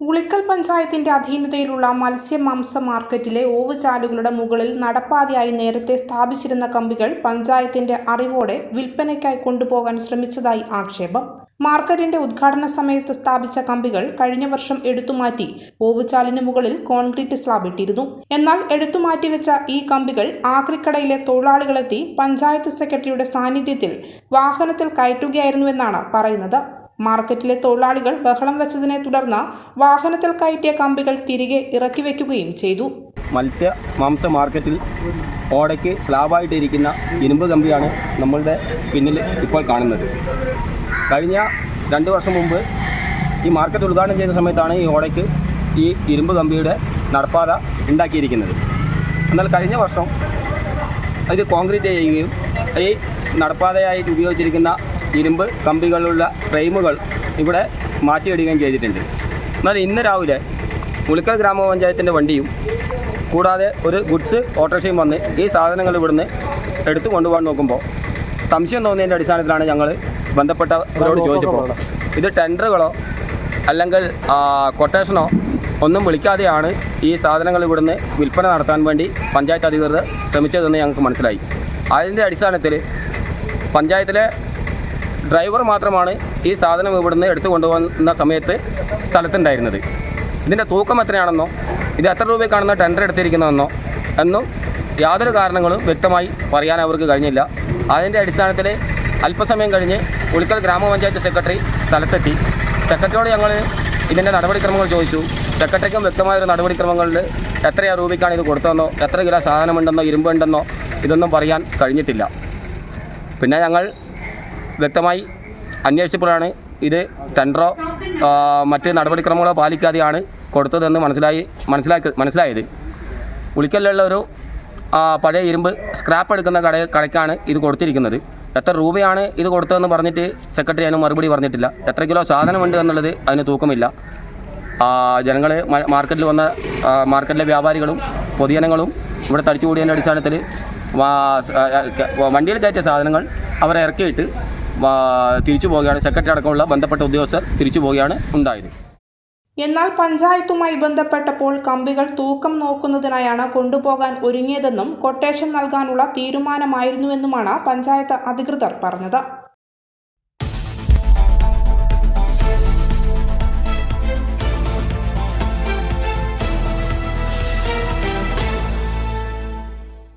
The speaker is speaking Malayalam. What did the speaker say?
ഉളിക്കൽ പഞ്ചായത്തിന്റെ അധീനതയിലുള്ള മത്സ്യമാംസ മാർക്കറ്റിലെ ഓവുചാലുകളുടെ മുകളിൽ നടപ്പാതയായി നേരത്തെ സ്ഥാപിച്ചിരുന്ന കമ്പികൾ പഞ്ചായത്തിന്റെ അറിവോടെ വിൽപ്പനയ്ക്കായി കൊണ്ടുപോകാൻ ശ്രമിച്ചതായി ആക്ഷേപം. മാർക്കറ്റിന്റെ ഉദ്ഘാടന സമയത്ത് സ്ഥാപിച്ച കമ്പികൾ കഴിഞ്ഞ വർഷം എടുത്തുമാറ്റി ഓവുചാലിന് മുകളിൽ കോൺക്രീറ്റ് സ്ലാബിട്ടിരുന്നു എന്നാൽ എടുത്തുമാറ്റിവെച്ച ഈ കമ്പികൾ ആക്രിക്കടയിലെ തൊഴിലാളികളെത്തി പഞ്ചായത്ത് സെക്രട്ടറിയുടെ സാന്നിധ്യത്തിൽ വാഹനത്തിൽ കയറ്റുകയായിരുന്നുവെന്നാണ് പറയുന്നത്. മാർക്കറ്റിലെ തൊഴിലാളികൾ ബഹളം വെച്ചതിനെ തുടർന്ന് വാഹനത്തിൽ കയറ്റിയ കമ്പികൾ തിരികെ ഇറക്കി വയ്ക്കുകയും ചെയ്തു. മത്സ്യ മാംസ മാർക്കറ്റിൽ ഓടയ്ക്ക് സ്ലാബായിട്ടിരിക്കുന്ന ഇരുമ്പ് കമ്പിയാണ് നമ്മളുടെ പിന്നിൽ ഇപ്പോൾ കാണുന്നത്. കഴിഞ്ഞ രണ്ട് വർഷം മുമ്പ് ഈ മാർക്കറ്റ് ഉദ്ഘാടനം ചെയ്ത സമയത്താണ് ഈ ഓടയ്ക്ക് ഈ ഇരുമ്പ് കമ്പിയുടെ നടപ്പാത ഉണ്ടാക്കിയിരിക്കുന്നത്. എന്നാൽ കഴിഞ്ഞ വർഷം ഇത് കോൺക്രീറ്റ് ചെയ്യുകയും ഈ നടപ്പാതയായിട്ട് ഉപയോഗിച്ചിരിക്കുന്ന ഇരുമ്പ് കമ്പികളുള്ള ഫ്രെയിമുകൾ ഇവിടെ മാറ്റിയിടുകയും ചെയ്തിട്ടുണ്ട്. എന്നാൽ ഇന്ന് രാവിലെ ഉളിക്കൽ ഗ്രാമപഞ്ചായത്തിന്റെ വണ്ടിയും കൂടാതെ ഒരു ഗുഡ്സ് ഓട്ടോറിക്ഷയും വന്ന് ഈ സാധനങ്ങൾ ഇവിടുന്ന് എടുത്തു കൊണ്ടുപോകാൻ നോക്കുമ്പോൾ സംശയം തോന്നിയതിന്റെ അടിസ്ഥാനത്തിലാണ് ഞങ്ങൾ ബന്ധപ്പെട്ടവരോട് ചോദിച്ചപ്പോൾ. ഇത് ടെൻഡറുകളോ അല്ലെങ്കിൽ കൊട്ടേഷനോ ഒന്നും വിളിക്കാതെയാണ് ഈ സാധനങ്ങൾ ഇവിടുന്ന് വിൽപ്പന നടത്താൻ വേണ്ടി പഞ്ചായത്ത് അധികൃതർ ശ്രമിച്ചതെന്ന് ഞങ്ങൾക്ക് മനസ്സിലായി. അതിന്റെ അടിസ്ഥാനത്തിൽ പഞ്ചായത്തിലെ ഡ്രൈവർ മാത്രമാണ് ഈ സാധനം ഇവിടുന്ന് എടുത്തു കൊണ്ടുപോകുന്ന സമയത്ത് സ്ഥലത്തുണ്ടായിരുന്നത്. ഇതിന്റെ തൂക്കം എത്രയാണെന്നോ ഇത് എത്ര രൂപയ്ക്കാണെന്നോ ടെൻഡർ എടുത്തിരിക്കുന്നതെന്നോ എന്നും യാതൊരു കാരണങ്ങളും വ്യക്തമായി പറയാൻ അവർക്ക് കഴിഞ്ഞില്ല. അതിന്റെ അടിസ്ഥാനത്തിൽ അല്പസമയം കഴിഞ്ഞ് ഉളിക്കൽ ഗ്രാമപഞ്ചായത്ത് സെക്രട്ടറി സ്ഥലത്തെത്തി. സെക്രട്ടറിയോട് ഞങ്ങൾ ഇതിന്റെ നടപടിക്രമങ്ങൾ ചോദിച്ചു. സെക്രട്ടറിക്കും വ്യക്തമായൊരു നടപടിക്രമങ്ങളിൽ എത്രയാണ് രൂപയ്ക്കാണ് ഇത് കൊടുത്തതെന്നോ എത്ര കിലോ സാധനമുണ്ടെന്നോ ഇരുമ്പുണ്ടെന്നോ ഇതൊന്നും പറയാൻ കഴിഞ്ഞിട്ടില്ല. പിന്നെ ഞങ്ങൾ വ്യക്തമായി അന്വേഷിച്ചപ്പോഴാണ് ഇത് ടെൻഡറോ മറ്റ് നടപടിക്രമങ്ങളോ പാലിക്കാതെയാണ് കൊടുത്തതെന്ന് മനസ്സിലായി മനസ്സിലാക്കി മനസ്സിലായത്. ഉളിക്കലിലുള്ള ഒരു പഴയ ഇരുമ്പ് സ്ക്രാപ്പ് എടുക്കുന്ന കട കടയ്ക്കാണ് ഇത് കൊടുത്തിരിക്കുന്നത്. എത്ര രൂപയാണ് ഇത് കൊടുത്തതെന്ന് പറഞ്ഞിട്ട് സെക്രട്ടറി അതിന് മറുപടി പറഞ്ഞിട്ടില്ല. എത്ര കിലോ സാധനമുണ്ട് എന്നുള്ളത് അതിന് തൂക്കമില്ല. ജനങ്ങൾ മാർക്കറ്റിൽ വന്ന മാർക്കറ്റിലെ വ്യാപാരികളും പൊതുജനങ്ങളും ഇവിടെ തടിച്ചുകൂടിയതിന്റെ അടിസ്ഥാനത്തിൽ വണ്ടിയിൽ കയറ്റിയ സാധനങ്ങൾ അവരെ ഇറക്കിയിട്ട് തിരിച്ചു പോവുകയാണ്. സെക്രട്ടറി അടക്കമുള്ള ബന്ധപ്പെട്ട ഉദ്യോഗസ്ഥർ തിരിച്ചു പോവുകയാണ് ഉണ്ടായത്. എന്നാൽ പഞ്ചായത്തുമായി ബന്ധപ്പെട്ടപ്പോൾ കമ്പികൾ തൂക്കം നോക്കുന്നതിനായാണ് കൊണ്ടുപോകാൻ ഒരുങ്ങിയതെന്നും കൊട്ടേഷൻ നൽകാനുള്ള തീരുമാനമായിരുന്നുവെന്നുമാണ് പഞ്ചായത്ത് അധികൃതർ പറഞ്ഞത്.